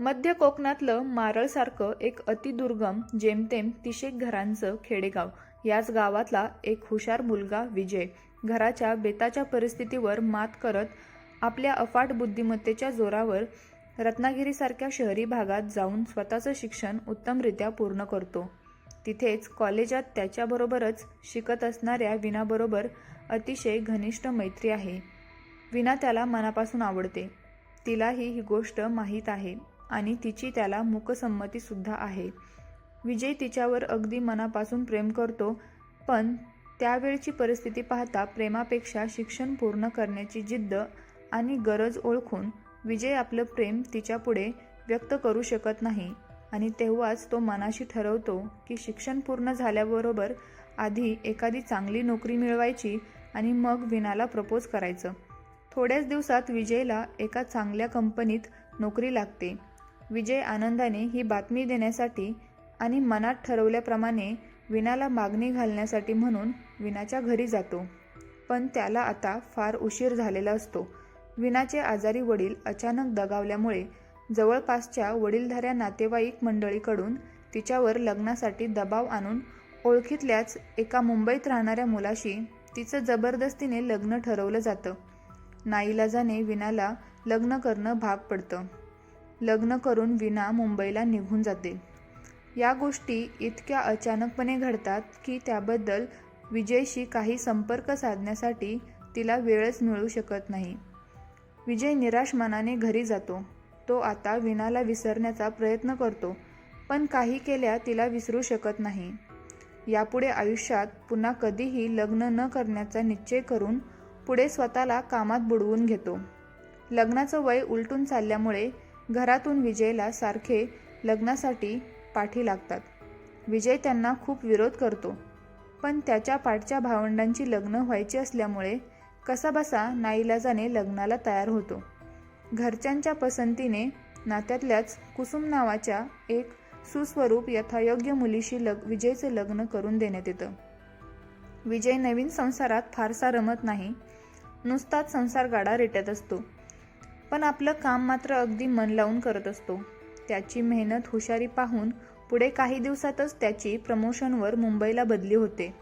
मध्य कोकणातलं मारळसारखं एक अतिदुर्गम जेमतेम तिशेक घरांचं खेडेगाव. याच गावातला एक हुशार मुलगा विजय. घराच्या बेताच्या परिस्थितीवर मात करत आपल्या अफाट बुद्धिमत्तेच्या जोरावर रत्नागिरीसारख्या शहरी भागात जाऊन स्वतःचं शिक्षण उत्तमरित्या पूर्ण करतो. तिथेच कॉलेजात त्याच्याबरोबरच शिकत असणाऱ्या विनाबरोबर अतिशय घनिष्ठ मैत्री आहे. विना त्याला मनापासून आवडते. तिलाही ही गोष्ट माहीत आहे. आणि तिची त्याला मूकसंमतीसुद्धा आहे. विजय तिच्यावर अगदी मनापासून प्रेम करतो पण त्यावेळची परिस्थिती पाहता प्रेमापेक्षा शिक्षण पूर्ण करण्याची जिद्द आणि गरज ओळखून विजय आपलं प्रेम तिच्यापुढे व्यक्त करू शकत नाही आणि तेव्हाच तो मनाशी ठरवतो की शिक्षण पूर्ण झाल्याबरोबर आधी एखादी चांगली नोकरी मिळवायची आणि मग विनाला प्रपोज करायचं. थोड्याच दिवसात विजयला एका चांगल्या कंपनीत नोकरी लागते. विजय आनंदाने ही बातमी देण्यासाठी आणि मनात ठरवल्याप्रमाणे विनाला मागणी घालण्यासाठी म्हणून विनाच्या घरी जातो. पण त्याला आता फार उशीर झालेला असतो. विनाचे आजारी वडील अचानक दगावल्यामुळे जवळपासच्या वडीलधाऱ्या नातेवाईक मंडळीकडून तिच्यावर लग्नासाठी दबाव आणून ओळखीतल्याच एका मुंबईत राहणाऱ्या मुलाशी तिचं जबरदस्तीने लग्न ठरवलं जातं. नाईलाजाने विनाला लग्न करणं भाग पडतं. लग्न करून विना मुंबईला निघून जाते. या गोष्टी इतक्या अचानकपणे घडतात की त्याबद्दल विजयशी काही संपर्क साधण्यासाठी तिला वेळच मिळू शकत नाही. विजय निराश मनाने घरी जातो. तो आता विनाला विसरण्याचा प्रयत्न करतो पण काही केल्या तिला विसरू शकत नाही. यापुढे आयुष्यात पुन्हा कधीही लग्न न करण्याचा निश्चय करून पुढे स्वतःला कामात बुडवून घेतो. लग्नाचं वय उलटून चालल्यामुळे घरातून विजयला सारखे लग्नासाठी पाठी लागतात. विजय त्यांना खूप विरोध करतो. पण त्याच्या पाठच्या भावंडांची लग्न व्हायची असल्यामुळे कसाबसा नाईलाजाने लग्नाला तयार होतो. घरच्यांच्या पसंतीने नात्यातल्याच कुसुम नावाच्या एक सुस्वरूप यथायोग्य मुलीशी लग विजयचं लग्न करून देण्यात येतं. विजय नवीन संसारात फारसा रमत नाही. नुसताच संसार गाडा रेटत असतो. पण आपलं काम मात्र अगदी मन लावून करत असतो. त्याची मेहनत हुशारी पाहून पुढे काही दिवसातच त्याची प्रमोशनवर मुंबईला बदली होते.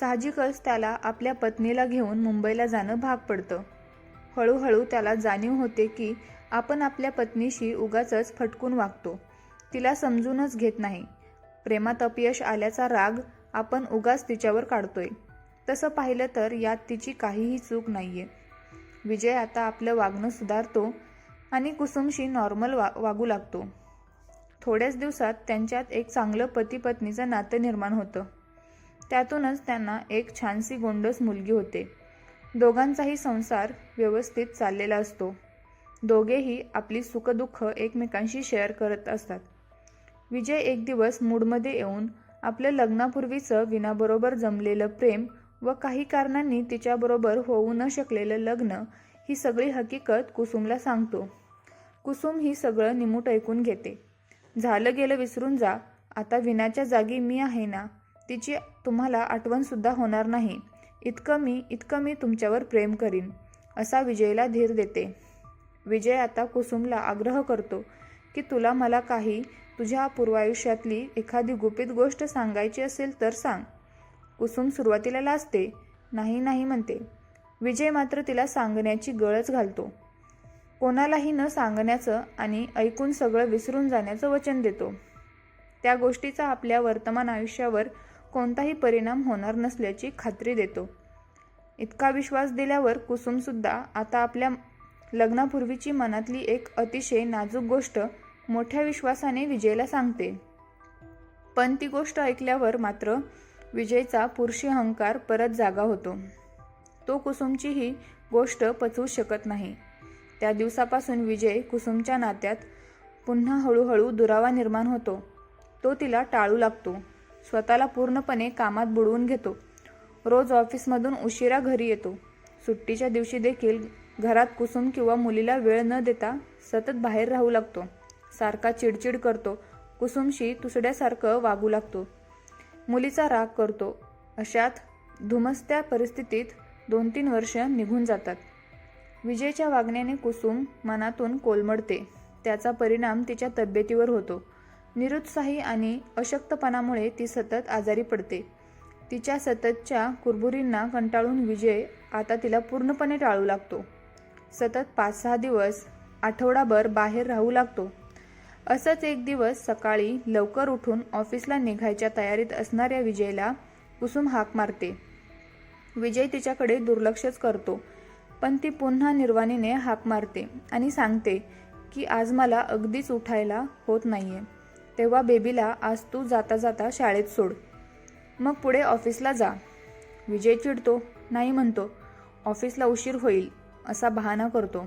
साहजिकच त्याला आपल्या पत्नीला घेऊन मुंबईला जाणं भाग पडतं. हळूहळू त्याला जाणीव होते की आपण आपल्या पत्नीशी उगाच फटकून वागतो. तिला समजूनच घेत नाही. प्रेमात अपयश आल्याचा राग आपण उगाच तिच्यावर काढतोय. तसं पाहिलं तर यात तिची काहीही चूक नाहीये. विजय आता आपलं वागणं सुधारतो आणि कुसुमशी नॉर्मल वा वागू लागतो. थोड्याच दिवसात त्यांच्यात एक चांगलं पती पत्नीचं नातं निर्माण होतं. त्यातूनच त्यांना एक छानसी गोंडस मुलगी होते. दोघांचाही संसार व्यवस्थित चाललेला असतो. दोघेही आपली सुखदुःख एकमेकांशी शेअर करत असतात. विजय एक दिवस मूडमध्ये येऊन आपलं लग्नापूर्वीचं विनाबरोबर जमलेलं प्रेम व काही कारणांनी तिच्याबरोबर होऊ न शकलेलं लग्न ही सगळी हकीकत कुसुमला सांगतो. कुसुम ही सगळं निमूट ऐकून घेते. झालं गेलं विसरून जा. आता विनाच्या जागी मी आहे ना? तिची तुम्हाला आठवणसुद्धा होणार नाही. इतकं मी इतकं मी तुमच्यावर प्रेम करीन असा विजयला धीर देते. विजय आता कुसुमला आग्रह करतो की तुला मला काही तुझ्या पूर्वायुष्यातली एखादी गुपित गोष्ट सांगायची असेल तर सांग. कुसुम सुरुवातीला लाजते नाही नाही म्हणते. विजय मात्र तिला सांगण्याची गळच घालतो. कोणालाही न सांगण्याचं आणि ऐकून सगळं विसरून जाण्याचं वचन देतो. त्या गोष्टीचा आपल्या वर्तमान आयुष्यावर कोणताही परिणाम होणार नसल्याची खात्री देतो. इतका विश्वास दिल्यावर कुसुमसुद्धा आता आपल्या लग्नापूर्वीची मनातली एक अतिशय नाजूक गोष्ट मोठ्या विश्वासाने विजयला सांगते. पण ती गोष्ट ऐकल्यावर मात्र विजयचा पुरुषी अहंकार परत जागा होतो. तो कुसुमची ही गोष्ट पचवू शकत नाही. त्या दिवसापासून विजय कुसुमच्या नात्यात पुन्हा हळूहळू दुरावा निर्माण होतो. तो तिला टाळू लागतो. स्वतःला पूर्णपणे कामात बुडवून घेतो. रोज ऑफिसमधून उशिरा घरी येतो. सुट्टीच्या दिवशी देखील घरात कुसुम किंवा मुलीला वेळ न देता सतत बाहेर राहू लागतो. सारखा चिडचिड करतो. कुसुमशी तुसड्यासारखं वागू लागतो. मुलीचा राग करतो. अशात धुमसत्या परिस्थितीत दोन तीन वर्ष निघून जातात. विजयच्या वागण्याने कुसुम मनातून कोलमडते. त्याचा परिणाम तिच्या तब्येतीवर होतो. निरुत्साही आणि अशक्तपणामुळे ती सतत आजारी पडते. तिच्या सततच्या कुरबुरींना कंटाळून विजय आता तिला पूर्णपणे टाळू लागतो. सतत पाच सहा दिवस आठवडाभर बाहेर राहू लागतो. असंच एक दिवस सकाळी लवकर उठून ऑफिसला निघायच्या तयारीत असणाऱ्या विजयला कुसुम हाक मारते. विजय तिच्याकडे दुर्लक्षच करतो पण ती पुन्हा निर्वाणीने हाक मारते आणि सांगते की आज मला अगदीच उठायला होत नाहीये. तेव्हा बेबीला आज तू जाता जाता शाळेत सोड. मग पुढे ऑफिसला जा. विजय चिडतो नाही म्हणतो ऑफिसला उशीर होईल असा बहाणा करतो.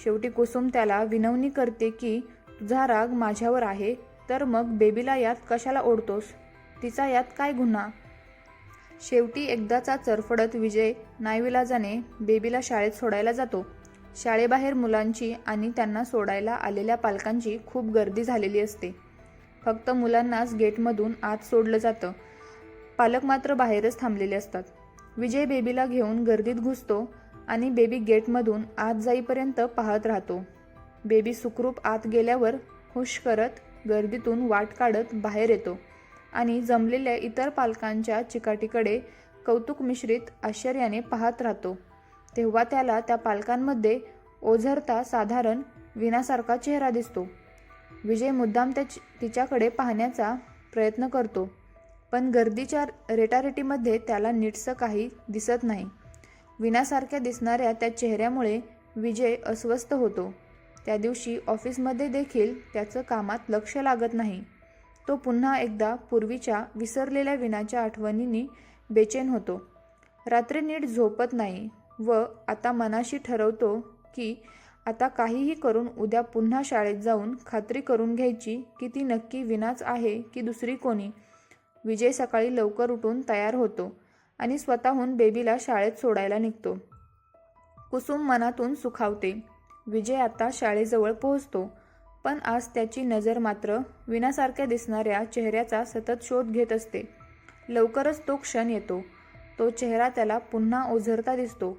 शेवटी कुसुम त्याला विनवणी करते की तुझा राग माझ्यावर आहे तर मग बेबीला यात कशाला ओढतोस? तिचा यात काय गुन्हा? शेवटी एकदाचा चरफडत विजय नाईविलाजाने बेबीला शाळेत सोडायला जातो. शाळेबाहेर मुलांची आणि त्यांना सोडायला आलेल्या पालकांची खूप गर्दी झालेली असते. फक्त मुलांनाच गेटमधून आत सोडलं जातं. पालक मात्र बाहेरच थांबलेले असतात. विजय बेबीला घेऊन गर्दीत घुसतो आणि बेबी गेटमधून आत जाईपर्यंत पाहत राहतो. बेबी सुखरूप आत गेल्यावर हुश करत गर्दीतून वाट काढत बाहेर येतो आणि जमलेल्या इतर पालकांच्या चिकाटीकडे कौतुक मिश्रित आश्चर्याने पाहत राहतो. तेव्हा त्याला त्या पालकांमध्ये ओझरता साधारण विनासारखा चेहरा दिसतो. विजय मुद्दाम त्या तिच्याकडे पाहण्याचा प्रयत्न करतो पण गर्दीच्या रेटारेटीमध्ये त्याला नीटसं काही दिसत नाही. विनासारख्या दिसणाऱ्या त्या चेहऱ्यामुळे विजय अस्वस्थ होतो. त्या दिवशी ऑफिसमध्ये देखील त्याचं कामात लक्ष लागत नाही. तो पुन्हा एकदा पूर्वीच्या विसरलेल्या विनाच्या आठवणींनी बेचैन होतो. रात्री नीट झोपत नाही व आता मनाशी ठरवतो की आता काहीही करून उद्या पुन्हा शाळेत जाऊन खात्री करून घ्यायची की ती नक्की विनाच आहे की दुसरी कोणी. विजय सकाळी लवकर उठून तयार होतो आणि स्वतःहून बेबीला शाळेत सोडायला निघतो. कुसुम मनातून सुखावते. विजय आता शाळेजवळ पोहोचतो. पण आज त्याची नजर मात्र विनासारख्या दिसणाऱ्या चेहऱ्याचा सतत शोध घेत असते. लवकरच तो क्षण येतो. तो चेहरा त्याला पुन्हा ओझरता दिसतो.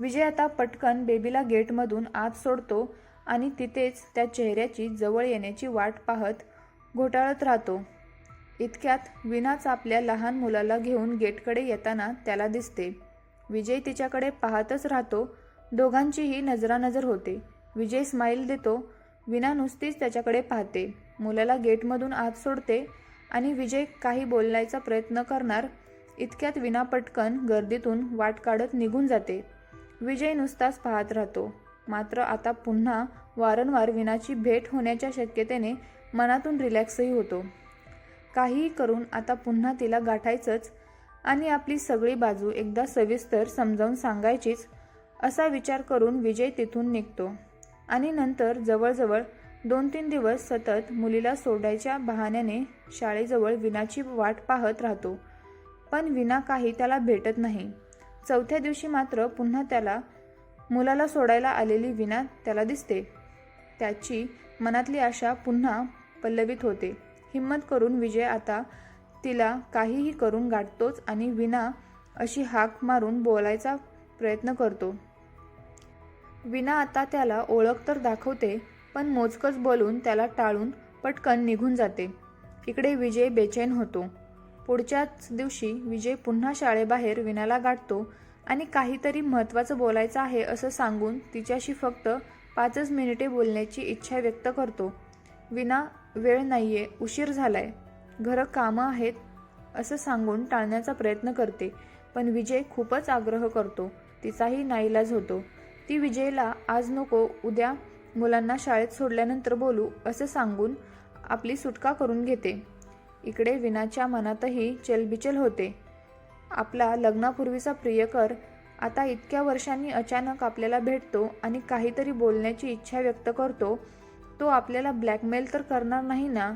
विजय आता पटकन बेबीला गेटमधून आत सोडतो आणि तिथेच त्या चेहऱ्याची जवळ येण्याची वाट पाहत घोटाळत राहतो. इतक्यात विनाच आपल्या लहान मुलाला घेऊन गेटकडे येताना त्याला दिसते. विजय तिच्याकडे पाहतच राहतो दोघांचीही नजरानजर होते. विजय स्माईल देतो. विना नुसतीच त्याच्याकडे पाहते. मुलाला गेटमधून आत सोडते आणि विजय काही बोलण्याचा प्रयत्न करणार इतक्यात विना पटकन गर्दीतून वाट काढत निघून जाते. विजय नुसताच पाहत राहतो. मात्र आता पुन्हा वारंवार विनाची भेट होण्याच्या शक्यतेने मनातून रिलॅक्सही होतो. काहीही करून आता पुन्हा तिला गाठायचंच आणि आपली सगळी बाजू एकदा सविस्तर समजावून सांगायचीच असा विचार करून विजय तिथून निघतो. आणि नंतर जवळजवळ दोन तीन दिवस सतत मुलीला सोडायच्या बहाण्याने शाळेजवळ विनाची वाट पाहत राहतो. पण विना काही त्याला भेटत नाही. चौथ्या दिवशी मात्र पुन्हा त्याला मुलाला सोडायला आलेली विना त्याला दिसते. त्याची मनातली आशा पुन्हा पल्लवित होते. हिंमत करून विजय आता तिला काहीही करून गाठतोच आणि विना अशी हाक मारून बोलायचा प्रयत्न करतो. विना आता त्याला ओळख तर दाखवते पण मोजकच बोलून त्याला टाळून पटकन निघून जाते. इकडे विजय बेचैन होतो. पुढच्याच दिवशी विजय पुन्हा शाळेबाहेर विनाला गाठतो आणि काहीतरी महत्त्वाचं बोलायचं आहे असं सांगून तिच्याशी फक्त पाचच मिनिटे बोलण्याची इच्छा व्यक्त करतो. विना वेळ नाही आहे उशीर झालाय. घरं कामं आहेत असं सांगून टाळण्याचा प्रयत्न करते पण विजय खूपच आग्रह करतो. तिचाही नाईलाज होतो. ती विजयला आज नको उद्या मुलांना शाळेत सोडल्यानंतर बोलू असं सांगून आपली सुटका करून घेते. इकडे विनाच्या मनातही चलबिचल होते. आपला लग्नापूर्वीचा प्रियकर आता इतक्या वर्षांनी अचानक आपल्याला भेटतो आणि काहीतरी बोलण्याची इच्छा व्यक्त करतो तो आपल्याला ब्लॅकमेल तर करणार नाही ना?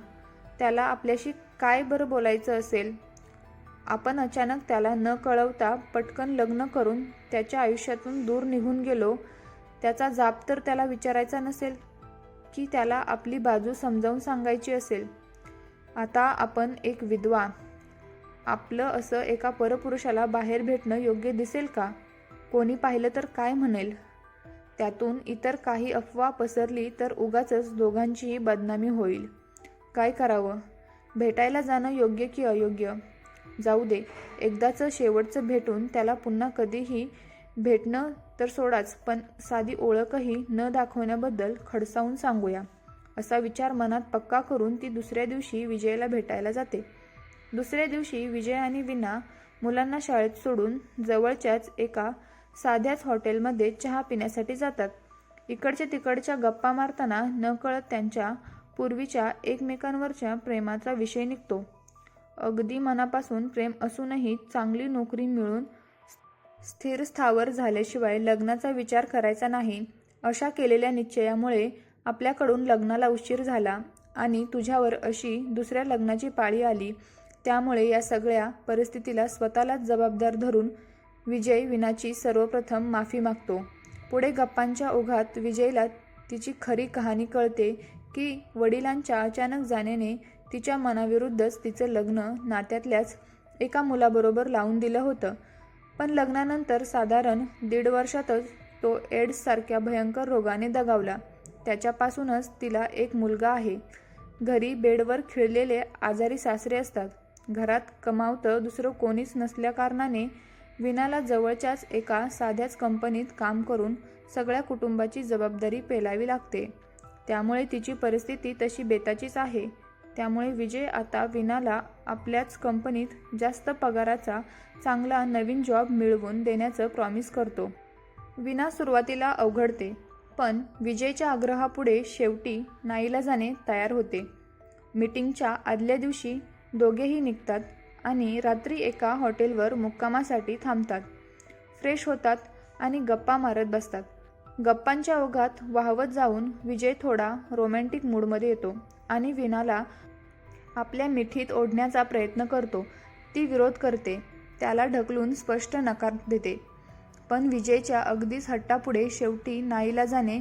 त्याला आपल्याशी काय बरं बोलायचं असेल? आपण अचानक त्याला न कळवता पटकन लग्न करून त्याच्या आयुष्यातून दूर निघून गेलो. त्याचा जाप तर त्याला विचारायचा नसेल की त्याला आपली बाजू समजावून सांगायची असेल. आता आपण एक विधवा. आपलं असं एका परपुरुषाला बाहेर भेटणं योग्य दिसेल का? कोणी पाहिलं तर काय म्हणेल? त्यातून इतर काही अफवा पसरली तर उगाचच दोघांचीही बदनामी होईल. काय करावं? भेटायला जाणं योग्य की अयोग्य? जाऊ दे. एकदाचं शेवटचं भेटून त्याला पुन्हा कधीही भेटणं तर सोडाच पण साधी ओळखही न दाखवण्याबद्दल खडसावून सांगूया. असा विचार मनात पक्का करून ती दुसऱ्या दिवशी विजयला भेटायला जाते. दुसऱ्या दिवशी विजय आणि विना मुलांना शाळेत सोडून जवळच्याच एका साध्याच हॉटेलमध्ये चहा पिण्यासाठी जातात. इकडच्या तिकडच्या गप्पा मारताना नकळत त्यांच्या पूर्वीच्या एकमेकांवरच्या प्रेमाचा विषय निघतो. अगदी मनापासून प्रेम असूनही चांगली नोकरी मिळून स्थिर स्थावर झाल्याशिवाय लग्नाचा विचार करायचा नाही. अशा केलेल्या निश्चयामुळे आपल्याकडून लग्नाला उशीर झाला आणि तुझ्यावर अशी दुसऱ्या लग्नाची पाळी आली. त्यामुळे या सगळ्या परिस्थितीला स्वतःलाच जबाबदार धरून विजय विनाची सर्वप्रथम माफी मागतो. पुढे गप्पांच्या ओघात विजयला तिची खरी कहाणी कळते की वडिलांच्या अचानक जाण्याने तिच्या मनाविरुद्धच तिचं लग्न नात्यातल्याच एका मुलाबरोबर लावून दिलं होतं. पण लग्नानंतर साधारण दीड वर्षातच तो एड्ससारख्या भयंकर रोगाने दगावला. त्याच्यापासूनच तिला एक मुलगा आहे. घरी बेडवर खिळलेले आजारी सासरे असतात. घरात कमावतं दुसरं कोणीच नसल्याकारणाने विनाला जवळच्याच एका साध्याच कंपनीत काम करून सगळ्या कुटुंबाची जबाबदारी पेलावी लागते. त्यामुळे तिची परिस्थिती तशी बेताचीच आहे. त्यामुळे विजय आता विनाला आपल्याच कंपनीत जास्त पगाराचा चांगला नवीन जॉब मिळवून देण्याचं प्रॉमिस करतो. विना सुरुवातीला अवघडते पण विजयच्या आग्रहापुढे शेवटी नाईलाजाने तयार होते. मीटिंगच्या आदल्या दिवशी दोघेही निघतात आणि रात्री एका हॉटेलवर मुक्कामासाठी थांबतात. फ्रेश होतात आणि गप्पा मारत बसतात. गप्पांच्या ओघात वाहवत जाऊन विजय थोडा रोमॅन्टिक मूडमध्ये येतो. आणि विनाला आपल्या मिठीत ओढण्याचा प्रयत्न करतो. ती विरोध करते. त्याला ढकलून स्पष्ट नकार देते. पण विजयच्या अगदीच हट्टापुढे शेवटी नाईलाजाने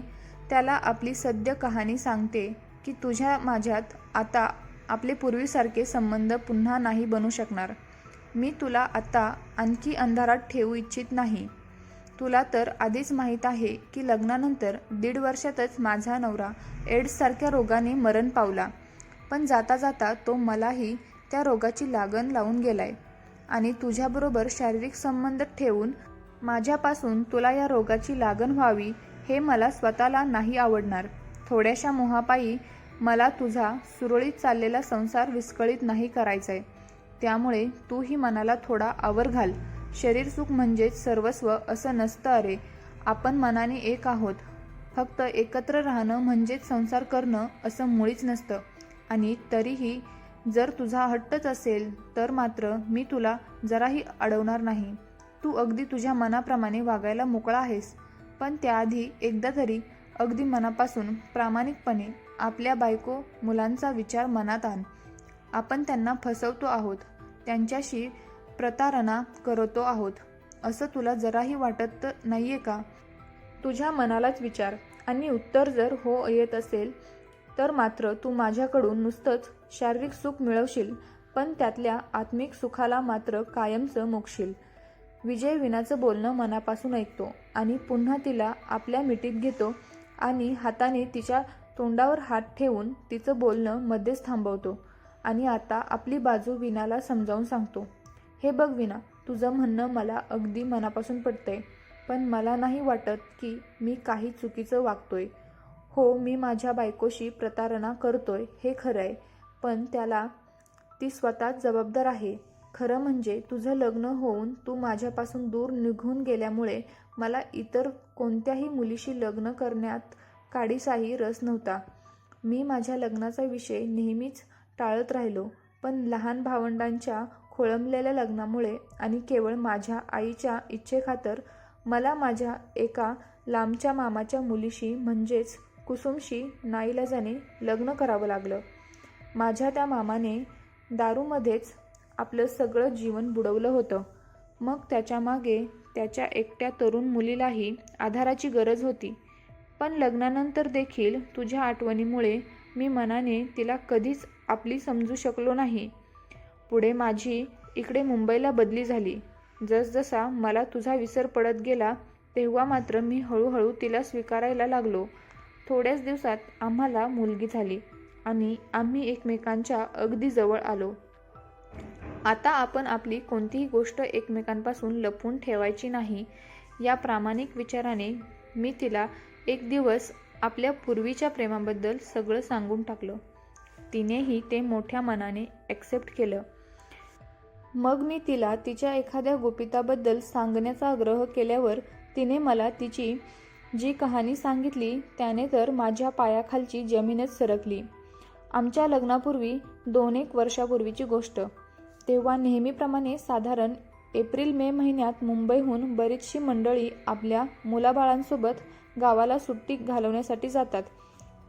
त्याला आपली सद्य कहाणी सांगते की तुझ्या माझ्यात आता आपले पूर्वीसारखे संबंध पुन्हा नाही बनू शकणार. मी तुला आता आणखी अंधारात ठेवू इच्छित नाही. तुला तर आधीच माहीत आहे की लग्नानंतर दीड वर्षातच माझा नवरा एड्ससारख्या रोगाने मरण पावला. पण जाता जाता तो मलाही त्या रोगाची लागण लावून गेलाय. आणि तुझ्याबरोबर शारीरिक संबंध ठेवून माझ्यापासून तुला या रोगाची लागण व्हावी हे मला स्वतःला नाही आवडणार. थोड्याशा मोहापायी मला तुझा सुरळीत चाललेला संसार विस्कळीत नाही करायचाय. त्यामुळे तूही मनाला थोडा आवर घाल. शरीर सुख म्हणजेच सर्वस्व असं नसतं अरे आपण मनाने एक आहोत. फक्त एकत्र राहणं म्हणजेच संसार करणं असं मुळीच नसतं. आणि तरीही जर तुझा हट्टच असेल तर मात्र मी तुला जराही अडवणार नाही. तू अगदी तुझ्या मनाप्रमाणे वागायला मोकळा आहेस. पण त्याआधी एकदा तरी अगदी मनापासून प्रामाणिकपणे आपल्या बायको मुलांचा विचार मनात आण. आपण त्यांना फसवतो आहोत. त्यांच्याशी प्रतारणा करतो आहोत. असं तुला जराही वाटत नाहीये का? तुझ्या मनालाच विचार. आणि उत्तर जर हो येत असेल तर मात्र तू माझ्याकडून नुसतंच शारीरिक सुख मिळवशील पण त्यातल्या आत्मिक सुखाला मात्र कायमचं मोक्षील. विजय विनाचं बोलणं मनापासून ऐकतो आणि पुन्हा तिला आपल्या मिठीत घेतो आणि हाताने तिच्या तोंडावर हात ठेवून तिचं बोलणं मध्येच थांबवतो आणि आता आपली बाजू विनाला समजावून सांगतो. हे बघ विना तुझं म्हणणं मला अगदी मनापासून पडतंय पण मला नाही वाटत की मी काही चुकीचं वागतोय. हो मी माझ्या बायकोशी प्रतारणा करतोय हे खरं आहे पण त्याला ती स्वतःच जबाबदार आहे. खरं म्हणजे तुझं लग्न होऊन तू माझ्यापासून दूर निघून गेल्यामुळे मला इतर कोणत्याही मुलीशी लग्न करण्यात काडीसाही रस नव्हता. मी माझ्या लग्नाचा विषय नेहमीच टाळत राहिलो पण लहान भावंडांच्या खोळंबलेल्या लग्नामुळे आणि केवळ माझ्या आईच्या इच्छेखातर मला माझ्या एका लांबच्या मामाच्या मुलीशी म्हणजेच कुसुमशी नाईलाजाने लग्न करावं लागलं. माझ्या त्या मामाने दारूमध्येच आपलं सगळं जीवन बुडवलं होतं. मग त्याच्यामागे त्याच्या एकट्या तरुण मुलीलाही आधाराची गरज होती. पण लग्नानंतर देखील तुझ्या आठवणीमुळे मी मनाने तिला कधीच आपली समजू शकलो नाही. पुढे माझी इकडे मुंबईला बदली झाली. जसजसा मला तुझा विसर पडत गेला तेव्हा मात्र मी हळूहळू तिला स्वीकारायला लागलो. थोड्याच दिवसात आम्हाला मुलगी झाली आणि आम्ही एकमेकांच्या अगदी जवळ आलो. आता आपण आपली कोणतीही गोष्ट एकमेकांपासून लपवून ठेवायची नाही. या प्रामाणिक विचाराने मी तिला एक दिवस आपल्या पूर्वीच्या प्रेमाबद्दल सगळं सांगून टाकलं. तिनेही ते मोठ्या मनाने ॲक्सेप्ट केलं. मग मी तिला तिच्या एखाद्या गुपिताबद्दल सांगण्याचा आग्रह केल्यावर तिने मला तिची जी कहाणी सांगितली त्याने तर माझ्या पायाखालची जमीनच सरकली. आमच्या लग्नापूर्वी दोन एक वर्षापूर्वीची गोष्ट. तेव्हा नेहमीप्रमाणे साधारण एप्रिल मे महिन्यात मुंबईहून बरीचशी मंडळी आपल्या मुलाबाळांसोबत गावाला सुट्टी घालवण्यासाठी जातात.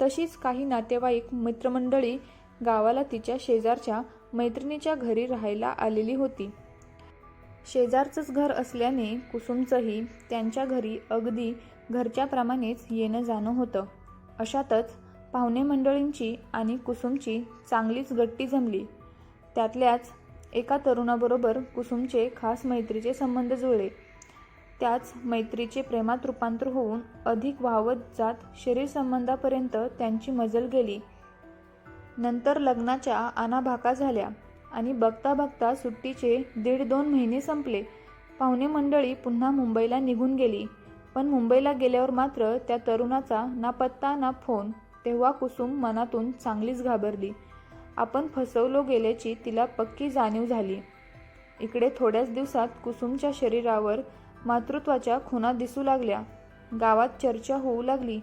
तशीच काही नातेवाईक मित्रमंडळी गावाला तिच्या शेजारच्या मैत्रिणीच्या घरी राहायला आलेली होती. शेजारचंच घर असल्याने कुसुमचंही त्यांच्या घरी अगदी घरच्याप्रमाणेच येणं जाणं होतं. अशातच पाहुणे मंडळींची आणि कुसुमची चांगलीच गट्टी जमली. त्यातल्याच एका तरुणाबरोबर कुसुमचे खास मैत्रीचे संबंध जुळले. त्याच मैत्रीचे प्रेमात रूपांतर होऊन अधिक वाहवत जात शरीर संबंधापर्यंत त्यांची मजल गेली. नंतर लग्नाच्या आनाभाका झाल्या आणि बघता बघता सुट्टीचे दीड दोन महिने संपले. पाहुणे मंडळी पुन्हा मुंबईला निघून गेली. पण मुंबईला गेल्यावर मात्र त्या तरुणाचा ना पत्ता ना फोन तेव्हा कुसुम मनातून चांगलीच घाबरली. आपण फसवलो गेल्याची तिला पक्की जाणीव झाली. इकडे थोड्याच दिवसात कुसुमच्या शरीरावर मातृत्वाच्या खुणा दिसू लागल्या. गावात चर्चा होऊ लागली.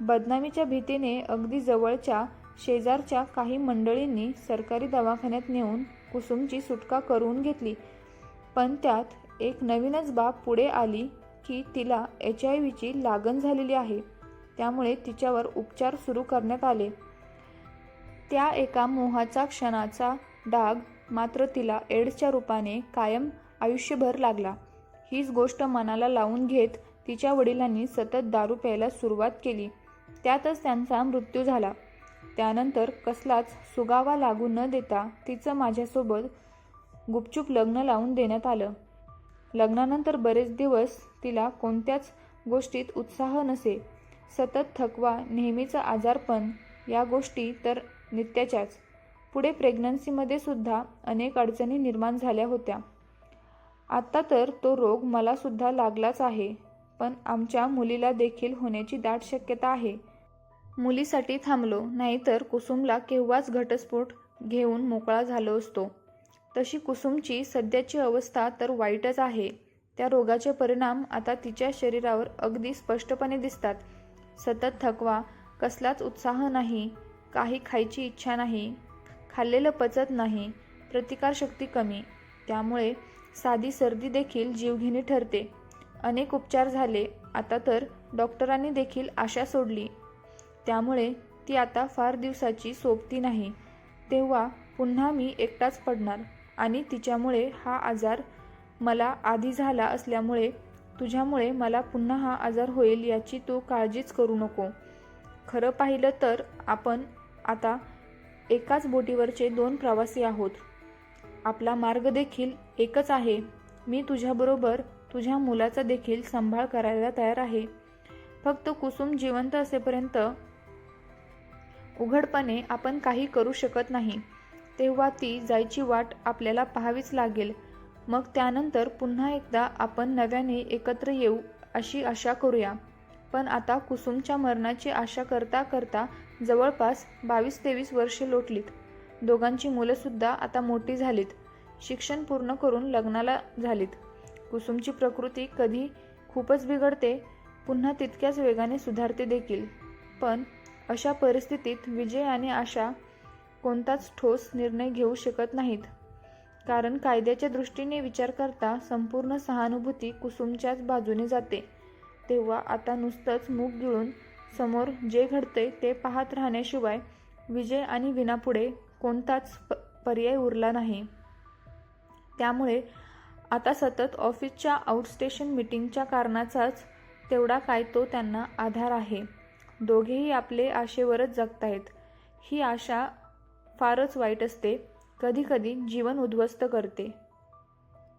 बदनामीच्या भीतीने अगदी जवळच्या शेजारच्या काही मंडळींनी सरकारी दवाखान्यात नेऊन कुसुमची सुटका करून घेतली. पण त्यात एक नवीनच बाब पुढे आली की तिला एच आय व्हीची लागण झालेली आहे. त्यामुळे तिच्यावर उपचार सुरू करण्यात आले. त्या एका मोहाचा क्षणाचा डाग मात्र तिला एड्सच्या रूपाने कायम आयुष्यभर लागला. हीच गोष्ट मनाला लावून घेत तिच्या वडिलांनी सतत दारू प्यायला सुरुवात केली. त्यातच त्यांचा मृत्यू झाला. त्यानंतर कसलाच सुगावा लागू न देता तिचं माझ्यासोबत गुपचूप लग्न लावून देण्यात आलं. लग्नानंतर बरेच दिवस तिला कोणत्याच गोष्टीत उत्साह नसे. सतत थकवा नेहमीचं आजारपण या गोष्टी तर नित्याच्याच. पुढे प्रेग्नन्सीमध्ये सुद्धा अनेक अडचणी निर्माण झाल्या होत्या. आत्ता तर तो रोग मलासुद्धा लागलाच आहे पण आमच्या मुलीला देखील होण्याची दाट शक्यता आहे. मुलीसाठी थांबलो नाहीतर कुसुमला केव्हाच घटस्फोट घेऊन मोकळा झालो असतो. तशी कुसुमची सध्याची अवस्था तर वाईटच आहे. त्या रोगाचे परिणाम आता तिच्या शरीरावर अगदी स्पष्टपणे दिसतात. सतत थकवा कसलाच उत्साह नाही काही खायची इच्छा नाही खाल्लेलं पचत नाही प्रतिकारशक्ती कमी. त्यामुळे साधी सर्दी देखील जीवघेणी ठरते. अनेक उपचार झाले आता तर डॉक्टरांनी देखील आशा सोडली. त्यामुळे ती आता फार दिवसाची सोबती नाही. तेव्हा पुन्हा मी एकटाच पडणार आणि तिच्यामुळे हा आजार मला आधी झाला असल्यामुळे तुझ्यामुळे मला पुन्हा हा आजार होईल याची तू काळजीच करू नको. खरं पाहिलं तर आपण आता एकाच बोटीवरचे दोन प्रवासी आहोत. आपला मार्ग देखील एकच आहे. मी तुझ्याबरोबर तुझ्या मुलाचा देखील सांभाळ करायला तयार आहे. फक्त कुसुम जिवंत असेपर्यंत उघडपणे आपण काही करू शकत नाही. तेव्हा ती जायची वाट आपल्याला पाहावीच लागेल. मग त्यानंतर पुन्हा एकदा आपण नव्याने एकत्र येऊ अशी आशा करूया. पण आता कुसुमच्या मरणाची आशा करता करता जवळपास बावीस तेवीस वर्षे लोटलीत. दोघांची मुलंसुद्धा आता मोठी झालीत. शिक्षण पूर्ण करून लग्नाला झालीत. कुसुमची प्रकृती कधी खूपच बिघडते पुन्हा तितक्याच वेगाने सुधारते देखील. पण अशा परिस्थितीत विजय आणि आशा कोणताच ठोस निर्णय घेऊ शकत नाहीत. कारण कायद्याच्या दृष्टीने विचार करता संपूर्ण सहानुभूती कुसुमच्याच बाजूने जाते. तेव्हा आता नुसतंच मूग गिळून समोर जे घडते ते पाहत राहण्याशिवाय विजय आणि विनापुढे कोणताच प पर्याय उरला नाही. त्यामुळे आता सतत ऑफिसच्या आउटस्टेशन मिटिंगच्या कारणाचाच तेवढा काय तो त्यांना आधार आहे. दोघेही आपले आशेवरच जगतायत ही आशा फारच वाईट असते. कधीकधी जीवन उद्ध्वस्त करते.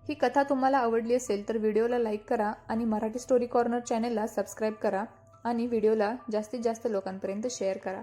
ही कथा तुम्हाला आवडली असेल तर व्हिडिओला लाईक करा आणि मराठी स्टोरी कॉर्नर चॅनेलला सबस्क्राईब करा आणि व्हिडिओला जास्तीत जास्त लोकांपर्यंत शेअर करा.